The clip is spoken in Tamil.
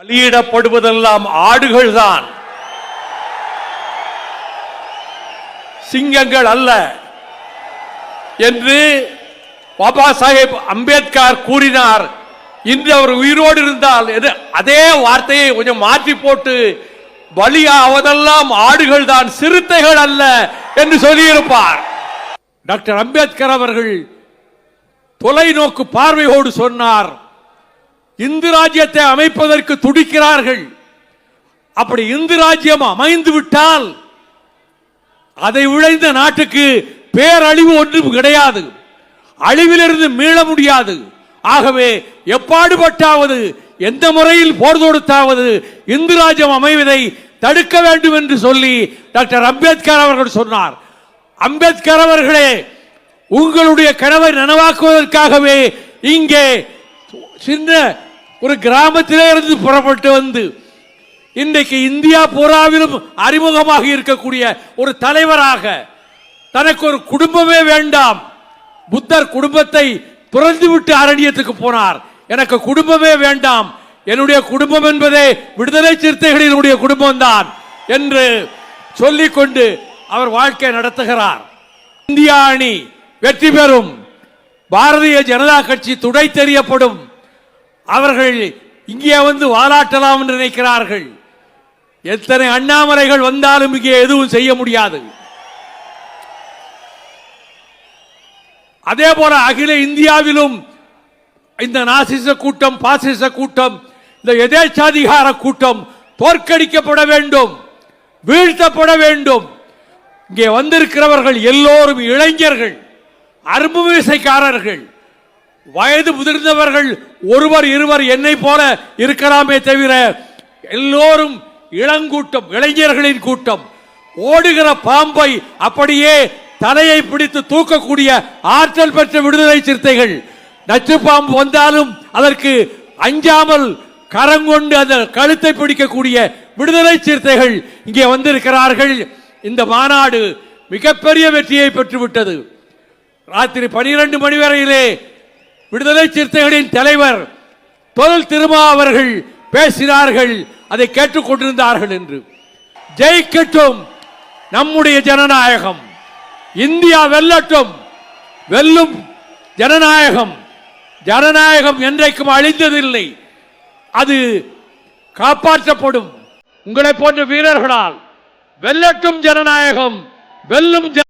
பலியிடப்படுவதெல்லாம் ஆடுகள் தான் சிங்கங்கள் அல்ல என்று பாபா சாஹேப் அம்பேத்கர் கூறினார். இன்று அவர் உயிரோடு இருந்தால் எது- அதே வார்த்தையை கொஞ்சம் மாற்றி போட்டு பலியாவதெல்லாம் ஆடுகள் தான் சிறுத்தைகள் அல்ல என்று சொல்லியிருப்பார். டாக்டர் அம்பேத்கர் அவர்கள் தொலைநோக்கு பார்வையோடு சொன்னார். இந்து ராஜ்யத்தை அமைப்பதற்கு துடிக்கிறார்கள். அப்படி இந்து ராஜ்யம் அமைந்து விட்டால் அதை உழைந்த நாட்டுக்கு பேரழிவு ஒன்றும் கிடையாது. அழிவிலிருந்து மீள முடியாது. ஆகவே எப்பாடுபட்டாவது எந்த முறையில் போர் தொடுத்தாவது இந்து ராஜ்யம் அமைவதை தடுக்க வேண்டும் என்று சொல்லி டாக்டர் அம்பேத்கர் அவர்கள் சொன்னார். அம்பேத்கர் அவர்களே உங்களுடைய கனவை நனவாக்குவதற்காகவே இங்கே சின்ன ஒரு கிராமத்திலே இருந்து புறப்பட்டு வந்து இன்றைக்கு இந்தியா பூராவிலும் அறிமுகமாக இருக்கக்கூடிய ஒரு தலைவராக தனக்கு ஒரு குடும்பமே வேண்டாம். புத்தர் குடும்பத்தை துறந்துவிட்டு அரண்யத்துக்கு போனார். எனக்கு குடும்பமே வேண்டாம். என்னுடைய குடும்பம் என்பதே விடுதலை சிறுத்தைகளினுடைய குடும்பம்தான் என்று சொல்லிக்கொண்டு அவர் வாழ்க்கை நடத்துகிறார். இந்தியா அணி வெற்றி பெறும். பாரதிய ஜனதா கட்சி துடை தெரியப்படும். அவர்கள் இங்கே வந்து வாலாட்டலாம் என்று நினைக்கிறார்கள். எத்தனை அண்ணாமலைகள் வந்தாலும் இங்கே எதுவும் செய்ய முடியாது. அதே போல அகில இந்தியாவிலும் இந்த நாசிச கூட்டம் பாசிச கூட்டம் இந்த எதேச்சாதிகார கூட்டம் தோற்கடிக்கப்பட வேண்டும் வீழ்த்தப்பட வேண்டும். இங்கே வந்திருக்கிறவர்கள் எல்லோரும் இளைஞர்கள் அரும்பு விசைக்காரர்கள் வயது முதிர்ந்தவர்கள் ஒருவர் இருவர் என்னை போல இருக்கலாமே தவிர எல்லோரும் இளங்கூட்டம் இளைஞர்களின் கூட்டம். ஓடுகிற பாம்பை அப்படியே தலையை பிடித்து தூக்கக்கூடிய ஆற்றல் பெற்ற விடுதலை சிறுத்தைகள். நச்சு பாம்பு வந்தாலும் அதற்கு அஞ்சாமல் கரங்கொண்டு அந்த கழுத்தை பிடிக்கக்கூடிய விடுதலை சிறுத்தைகள் இங்கே வந்திருக்கிறார்கள். இந்த மாநாடு மிகப்பெரிய வெற்றியை பெற்றுவிட்டது. ராத்திரி பனிரெண்டு மணி வரையிலே விடுதலை சிறுத்தைகளின் தலைவர் தொழில் திருமா அவர்கள் பேசினார்கள் அதை கேட்டுக்கொண்டிருந்தார்கள் என்று. ஜெயிக்கட்டும் நம்முடைய ஜனநாயகம். இந்தியா வெல்லட்டும் வெல்லும் ஜனநாயகம். ஜனநாயகம் என்றைக்கும் அழிந்ததில்லை அது காப்பாற்றப்படும். உங்களை போன்ற வீரர்களால் வெல்லட்டும் ஜனநாயகம் வெல்லும் ஜன-